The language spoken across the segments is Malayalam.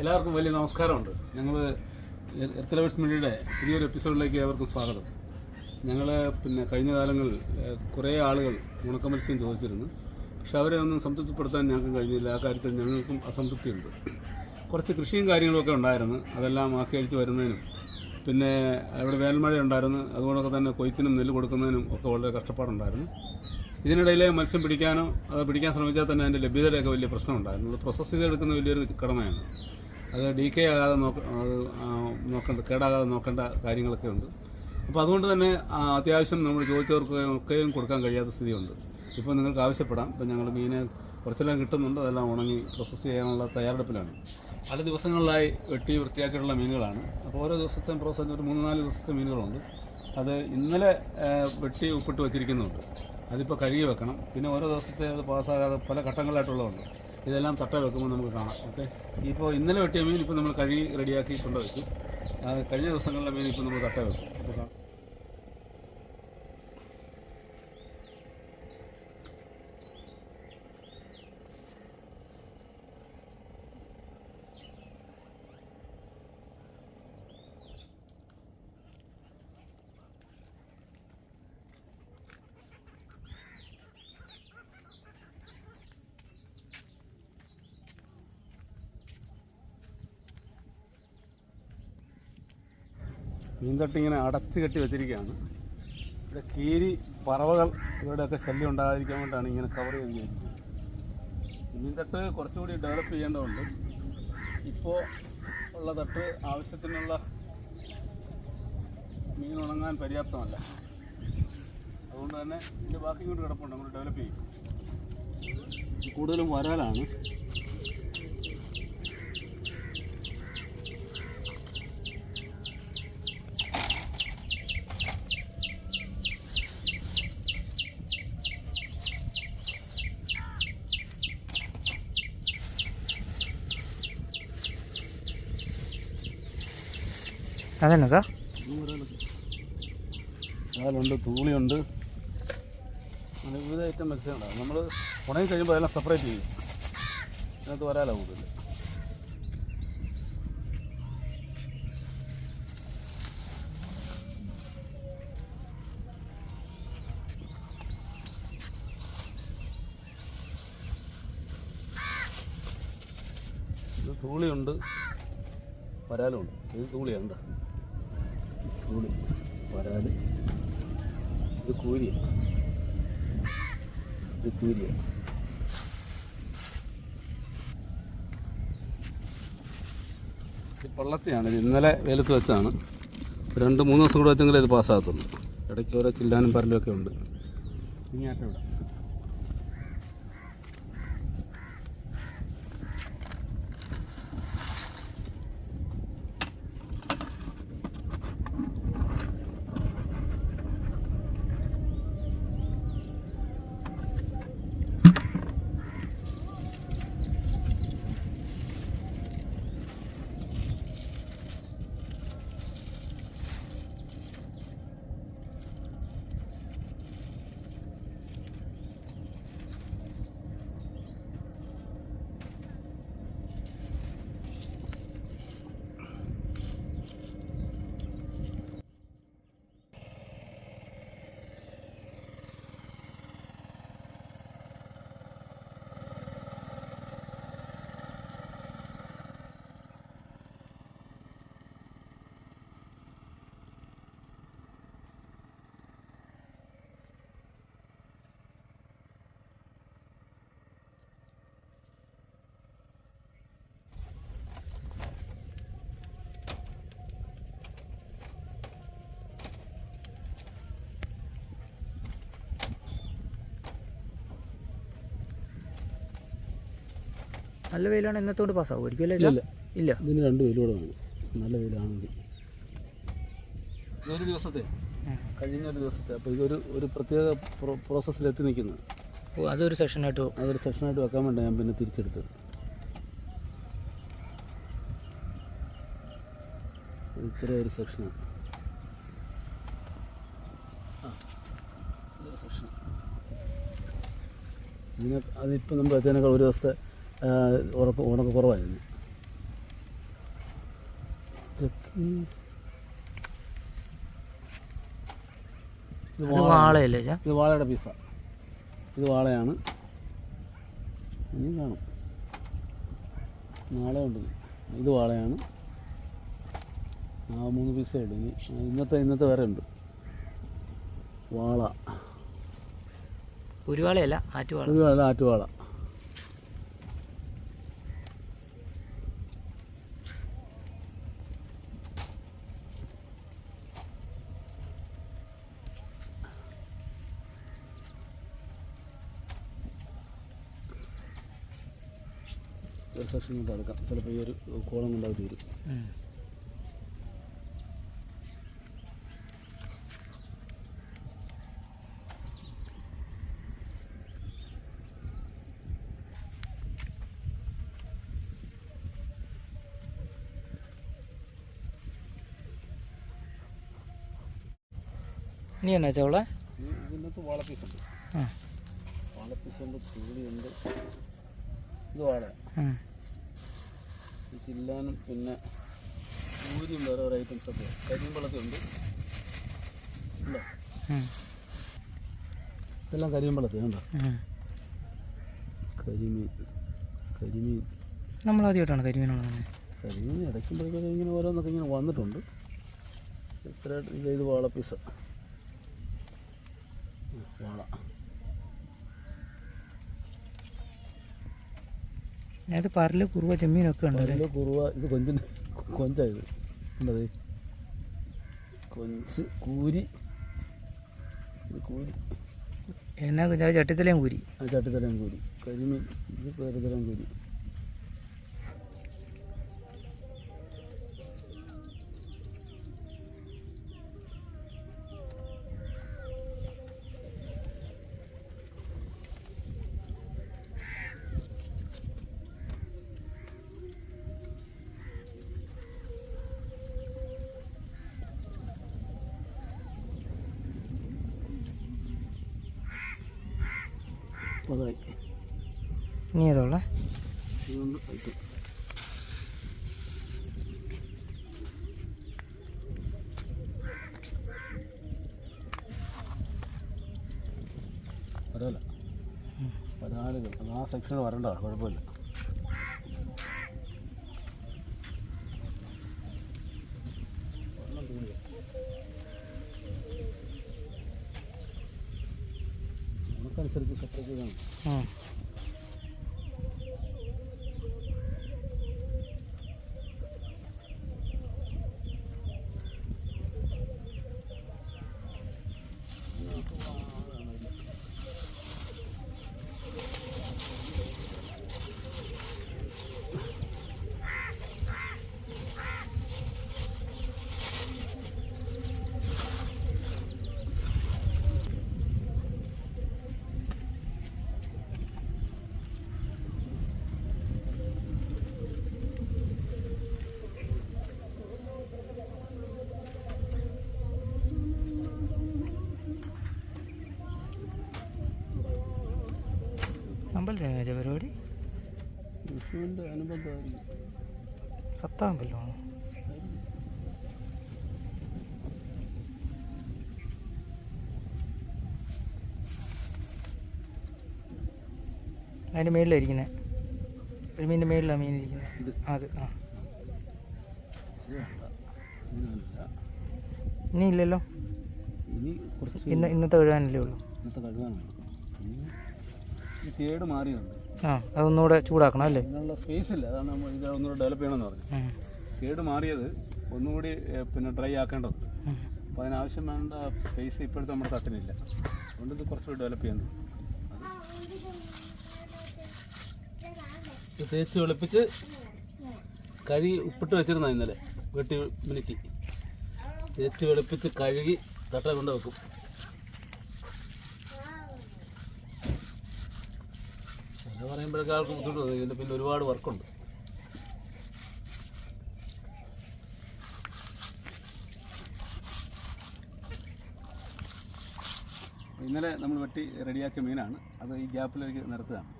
എല്ലാവർക്കും വലിയ നമസ്കാരമുണ്ട്. ഞങ്ങൾ എർത്തലവേഴ്സ് മീഡിയയുടെ പുതിയൊരു എപ്പിസോഡിലേക്ക് ഏവർക്കും സ്വാഗതം. ഞങ്ങൾ പിന്നെ കഴിഞ്ഞ കാലങ്ങളിൽ കുറേ ആളുകൾ ഉണക്കമത്സ്യം ചോദിച്ചിരുന്നു. പക്ഷെ അവരെ ഒന്നും സംതൃപ്തിപ്പെടുത്താൻ ഞങ്ങൾക്ക് കഴിഞ്ഞില്ല. ആ കാര്യത്തിൽ ഞങ്ങൾക്കും അസംതൃപ്തിയുണ്ട്. കുറച്ച് കൃഷിയും കാര്യങ്ങളൊക്കെ ഉണ്ടായിരുന്നു. അതെല്ലാം ആക്കിയടിച്ച് വരുന്നതിനും പിന്നെ അവിടെ വേനൽമഴ ഉണ്ടായിരുന്നു അതുകൊണ്ടൊക്കെ തന്നെ കൊയ്ത്തിനും നെല്ല് കൊടുക്കുന്നതിനും ഒക്കെ വളരെ കഷ്ടപ്പാടുണ്ടായിരുന്നു. ഇതിനിടയിൽ മത്സ്യം പിടിക്കാനോ അത് പിടിക്കാൻ ശ്രമിച്ചാൽ തന്നെ അതിന്റെ ലഭ്യതയുടെയൊക്കെ വലിയ പ്രശ്നമുണ്ടായിരുന്നു. അത് പ്രോസസ്സ് ചെയ്തെടുക്കുന്ന വലിയൊരു കടമയാണ് അത് ഡി കെ ആകാതെ നോക്ക നോക്കേണ്ട കേടാകാതെ നോക്കേണ്ട കാര്യങ്ങളൊക്കെ ഉണ്ട്. അപ്പോൾ അതുകൊണ്ട് തന്നെ അത്യാവശ്യം നമ്മൾ ചോദിച്ചവർക്ക് ഒക്കെയും കൊടുക്കാൻ കഴിയാത്ത സ്ഥിതിയുണ്ട്. ഇപ്പോൾ നിങ്ങൾക്ക് ആവശ്യപ്പെടാം. ഇപ്പം ഞങ്ങൾ മീനെ കുറച്ചെല്ലാം കിട്ടുന്നുണ്ട്. അതെല്ലാം ഉണങ്ങി പ്രോസസ്സ് ചെയ്യാനുള്ള തയ്യാറെടുപ്പിലാണ്. പല ദിവസങ്ങളിലായി വെട്ടി വൃത്തിയാക്കിയിട്ടുള്ള മീനുകളാണ്. അപ്പോൾ ഓരോ ദിവസത്തെ പ്രോസസ്സ് ഒരു മൂന്ന് നാല് ദിവസത്തെ മീനുകളുണ്ട്. അത് ഇന്നലെ വെട്ടി ഉപ്പിട്ട് വെച്ചിരിക്കുന്നുണ്ട്. അതിപ്പോൾ കഴുകി വെക്കണം. പിന്നെ ഓരോ ദിവസത്തെ അത് പാസ്സാകാതെ പല ഘട്ടങ്ങളായിട്ടുള്ളതുണ്ട് ഇതെല്ലാം തട്ട വെക്കുമ്പോൾ നമുക്ക് കാണാം ഓക്കെ? ഇപ്പോൾ ഇന്നലെ വെട്ടിയ മീൻ ഇപ്പോൾ നമ്മൾ കഴുകി റെഡിയാക്കി കൊണ്ടുവയ്ക്കും ആ, കഴിഞ്ഞ ദിവസങ്ങളിലെ മീൻ ഇപ്പോൾ നമ്മൾ തട്ട വെക്കും. അപ്പോൾ കാണാം മീൻതട്ട് ഇങ്ങനെ അടച്ചു കെട്ടി വെച്ചിരിക്കുകയാണ്. ഇവിടെ കീരി പറവകൾ ഇവരുടെയൊക്കെ ശല്യം ഉണ്ടാകാതിരിക്കാൻ വേണ്ടിയാണ് ഇങ്ങനെ കവർ ചെയ്തിരിക്കുന്നത് മീൻതട്ട് കുറച്ചുകൂടി ഡെവലപ്പ് ചെയ്യേണ്ടതുണ്ട്. ഇപ്പോൾ ഉള്ള തട്ട് ആവശ്യത്തിനുള്ള മീൻ ഉണങ്ങാൻ പര്യാപ്തമല്ല. അതുകൊണ്ട് തന്നെ ഇതിന്റെ ബാക്കി കൂടി കിടപ്പുണ്ട്. നമ്മൾ ഡെവലപ്പ് ചെയ്യും. കൂടുതലും വരാലാണ്. അതെന്നതാ? സാറുണ്ട് തൂളിയുണ്ട് വിവിധ ഐറ്റം മത്സ്യങ്ങളുണ്ടാകും നമ്മൾ ഉണങ്ങി കഴിയുമ്പോൾ അതെല്ലാം സെപ്പറേറ്റ് ചെയ്യും. അതിനകത്ത് വരാലോ കൂടുതൽ തൂളിയുണ്ട് വരാലുണ്ട് ഇത് തൂളിയാണ് കണ്ടോ? വരാൽ ഇത് കൂരിയ. ഇത് കൂരിയ. പള്ളത്തെയാണ്. ഇത് ഇന്നലെ വെയിലത്ത് വെച്ചാണ് രണ്ട് മൂന്ന് ദിവസം കൂടെ വെച്ചെങ്കിലും ഇത് പാസ്സാകത്തുള്ളൂ ഇടയ്ക്ക് ഓരോ ചില്ലാനും പരലും ഒക്കെ ഉണ്ട്. ഇങ്ങോട്ട് ഇവിടെ. നല്ല വെയിലാണ് ഇന്നത്തോട് പാസ്സാവും? ഒരിക്കലും ഇല്ല. ഇല്ല. ഇതിന് രണ്ട് വെയിലൂടെ വേണം. നല്ല വെയിലാണെങ്കിൽ ഒരു ദിവസത്തെ. കഴിഞ്ഞ ഒരു ദിവസത്തെ. അപ്പോൾ ഇതൊരു ഒരു പ്രത്യേക പ്രോസസ്സിൽ എത്തി നിൽക്കുന്നത് ഓ അതൊരു സെഷനായിട്ട് അതൊരു സെഷനായിട്ട് വെക്കാൻ വേണ്ടി ഞാൻ പിന്നെ തിരിച്ചെടുത്തത് ഇത് ഇത്ര ഒരു സെക്ഷനാണ് സെക്ഷൻ ഇതിന് അതിപ്പോൾ നമ്മൾ വെച്ചതിനേക്കാൾ ഒരു ദിവസത്തെ ഉറപ്പ് ഉണക്ക് കുറവായിരുന്നു. ഇത് വാളയല്ലേ ഇത് വാളയുടെ പീസ ഇത് വാളയാണ്. ഇനി കാണും. നാളെ ഉണ്ട് ഇത്. വാളയാണ്. ആ മൂന്ന് പീസേ ഉണ്ട് ഇനി ഇന്നത്തെ ഇന്നത്തെ വേറെ ഉണ്ട്. വാള. ഒരു വാളയല്ല ആറ്റുവാള. ആറ്റുവാള. ഒരു സെക്ഷൻ കൊണ്ട് അടക്കാം ചിലപ്പോൾ ഈ ഒരു കോളം കൊണ്ട് അത് തീരും. ഇനി എന്നാ ചവള ഈ ഇതിനകത്ത് വാളപ്പീസുണ്ട് വാളപ്പീസുണ്ട് ചൂടിയുണ്ട് ഇത് വാള ചില്ലാനും പിന്നെ പൂരിയും വേറെ ഒരു ഐറ്റംസ് ഒക്കെ കരിമ്പളൊക്കെ ഉണ്ട്. ഉണ്ടോ? ഇതെല്ലാം കരിമ്പളത്തെ ഉണ്ടോ കരിമീൻ കരിമീൻ. നമ്മൾ ആദ്യമായിട്ടാണ് കരിമീനുള്ളത് കരിമീൻ ഇടയ്ക്കുമ്പോഴേക്കൊക്കെ ഇങ്ങനെ ഓരോന്നൊക്കെ ഇങ്ങനെ വന്നിട്ടുണ്ട്. ഇത്ര ഇത് ഇത് വാള പീസ്? വാള. അത് പറൽ കുറുവ ചെമ്മീനൊക്കെ ഉണ്ട് കുറുവ ഇത് കൊഞ്ചിന് കൊഞ്ചായത് ഉണ്ടത് കൊഞ്ച് കൂരി. ഇത് കൂരി. എന്നാ കുഞ്ഞാ ചട്ടിത്തലയും കൂരി. ആ ചട്ടിത്തലയും കൂരി. കരിമീൻ ഇത് പേരുതരം കൂരി. അതായി നീ ഏതോളെ ഇതൊന്ന് ഐറ്റം വരാല വരാലുകൾ അത് ആ സെക്ഷനിൽ വരണ്ട കുഴപ്പമില്ല. സെപ്പറേറ്റ് ചെയ്താണ് ആ അമ്പലത്തിന് വെച്ച പരിപാടി? വിഷുവിന്റെ അനുബന്ധമായിരിക്കും അതിന്റെ മേളിലായിരിക്കുന്നത് ഒരു മീനിന്റെ മേളിലാണ് മീൻ ഇരിക്കുന്നത് ഇത്. അത് ആ. ഇനി ഇല്ലല്ലോ ഇനി ഇന്ന് ഇന്നത്തെ കഴുകാനല്ലേ ഉള്ളൂ. ഇന്നത്തെ കഴുകാനാണ്. കേട് മാറിയുണ്ട്. ആ അതൊന്നുകൂടെ ചൂടാക്കണം അല്ലേ? അതിനുള്ള സ്പേസ് ഇല്ല. അതാണ് നമ്മൾ ഇത് ഒന്നുകൂടെ ഡെവലപ്പ് ചെയ്യണമെന്ന് പറഞ്ഞു കേട് മാറിയത് ഒന്നുകൂടി പിന്നെ ഡ്രൈ ആക്കേണ്ടത്. അപ്പോൾ അതിനാവശ്യം വേണ്ട സ്പേസ് ഇപ്പോഴത്തെ നമ്മുടെ തട്ടിനില്ല അതുകൊണ്ട് ഇത് കുറച്ചുകൂടി ഡെവലപ്പ് ചെയ്യുന്നു തേച്ച് വെളുപ്പിച്ച് കഴുകി ഉപ്പിട്ട് വെച്ചിരുന്ന ഇന്നലെ. വെട്ടി മിനിറ്റ് തേച്ച് വെളുപ്പിച്ച് കഴുകി തട്ട കൊണ്ട് വെക്കും. അങ്ങനെ പറയുമ്പോഴേക്കും ആൾക്ക് ബുദ്ധിമുട്ട് ഇതിന്റെ പിന്നെ ഒരുപാട് വർക്കുണ്ട്. ഇന്നലെ നമ്മൾ വെട്ടി റെഡിയാക്കിയ മീനാണ്. അത് ഈ ഗ്യാപ്പിലേക്ക് നിരത്തുകയാണ്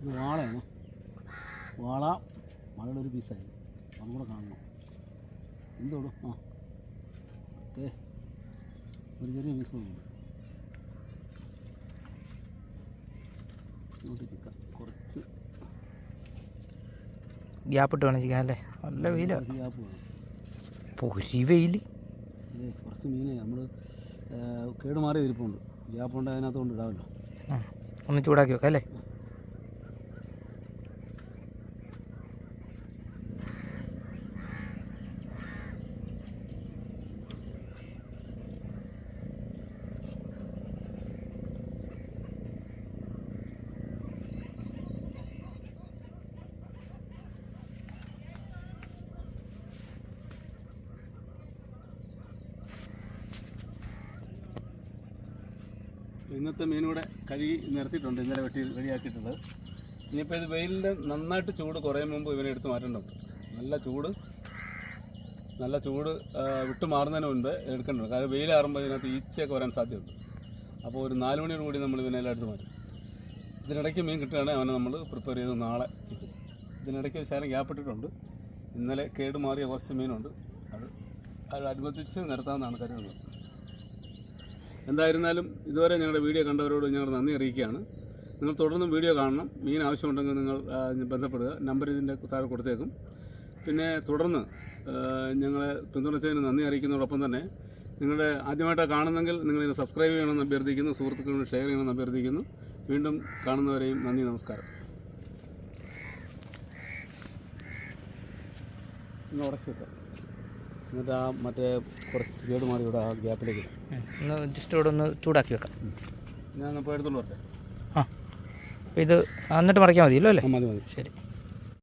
ഇത് വാളയാണ്. വാള മഴയുടെ ഒരു പീസായി അതും കൂടെ കാണണം. എന്തോടും? ആ. ഓക്കെ ഒരു ചെറിയ പീസ് ഉണ്ട്. ഇങ്ങോട്ട് ചിക്കാം കുറച്ച് ഗ്യാപ്പ് ഇട്ട് വേണം അല്ലേ? നല്ല വെയിലാണ് ഗ്യാപ്പ് വേണം. പൊരി വെയിൽ കുറച്ച് മീനെ നമ്മൾ കേടുമാറി ഇരിപ്പുണ്ട്. ഗ്യാപ്പ് ഉണ്ട് അതിനകത്ത് കൊണ്ട് ഇടാമല്ലോ ഒന്ന് ചൂടാക്കി വെക്കാം അല്ലേ? ഇന്നത്തെ മീനൂടെ കഴുകി നിർത്തിയിട്ടുണ്ട് ഇന്നലെ വെട്ടി റെഡിയാക്കിയിട്ടുള്ളത് ഇനിയിപ്പോൾ ഇത് വെയിലിന്റെ നന്നായിട്ട് ചൂട് കുറയും മുമ്പ് ഇവനെ എടുത്ത് മാറ്റേണ്ടത് നല്ല ചൂട് നല്ല ചൂട് വിട്ടു മാറുന്നതിന് മുൻപ് എടുക്കേണ്ടത് കാരണം വെയിലാറുമ്പോൾ ഇതിനകത്ത് ഈച്ചയൊക്കെ വരാൻ സാധ്യതയുണ്ട്. അപ്പോൾ ഒരു നാല് മണിയോട് കൂടി നമ്മൾ ഇവനെല്ലാം എടുത്ത് മാറ്റും. ഇതിനിടയ്ക്ക് മീൻ കിട്ടുകയാണെങ്കിൽ അവനെ നമ്മൾ പ്രിപ്പയർ ചെയ്ത് നാളെ ചിക്കും ഇതിനിടയ്ക്ക് ശകലം ഗ്യാപ്പ് ഇട്ടിട്ടുണ്ട്. ഇന്നലെ കേട് മാറിയ കുറച്ച് മീനുണ്ട്. അത് അതനുബന്ധിച്ച് നിർത്താമെന്നാണ് കരുതുന്നത്. എന്തായിരുന്നാലും ഇതുവരെ ഞങ്ങളുടെ വീഡിയോ കണ്ടവരോട് ഞങ്ങൾ നന്ദി അറിയിക്കുകയാണ്. നിങ്ങൾ തുടർന്നും വീഡിയോ കാണണം. മീൻ ആവശ്യമുണ്ടെങ്കിൽ നിങ്ങൾ ബന്ധപ്പെടുക. നമ്പർ ഇതിന്റെ താഴെ കൊടുത്തേക്കും. പിന്നെ തുടർന്ന് ഞങ്ങളെ പിന്തുണച്ചതിന് നന്ദി അറിയിക്കുന്നതോടൊപ്പം തന്നെ നിങ്ങളുടെ ആദ്യമായിട്ടാണ് കാണുന്നെങ്കിൽ നിങ്ങളിതിനെ സബ്സ്ക്രൈബ് ചെയ്യണമെന്ന് അഭ്യർത്ഥിക്കുന്നു. സുഹൃത്തുക്കളോട് ഷെയർ ചെയ്യണമെന്ന് അഭ്യർത്ഥിക്കുന്നു. വീണ്ടും കാണുന്നവരെയും നന്ദി നമസ്കാരം. ഇന്ന് ഉടക്കി വെക്കാം എന്നിട്ട് ആ മറ്റേ കുറച്ച് കേട് മാറി ഇവിടെ ആ ഗ്യാപ്പിലേക്ക്. ഒന്ന് ജസ്റ്റ് ഇവിടെ ഒന്ന് ചൂടാക്കി വെക്കാം. ഞാൻ ഇപ്പോൾ എടുത്തോളൂ ആ. അപ്പോൾ ഇത് എന്നിട്ട് മറിക്കാൻ മതിയല്ലോ അല്ലേ? മതി മതി. ശരി.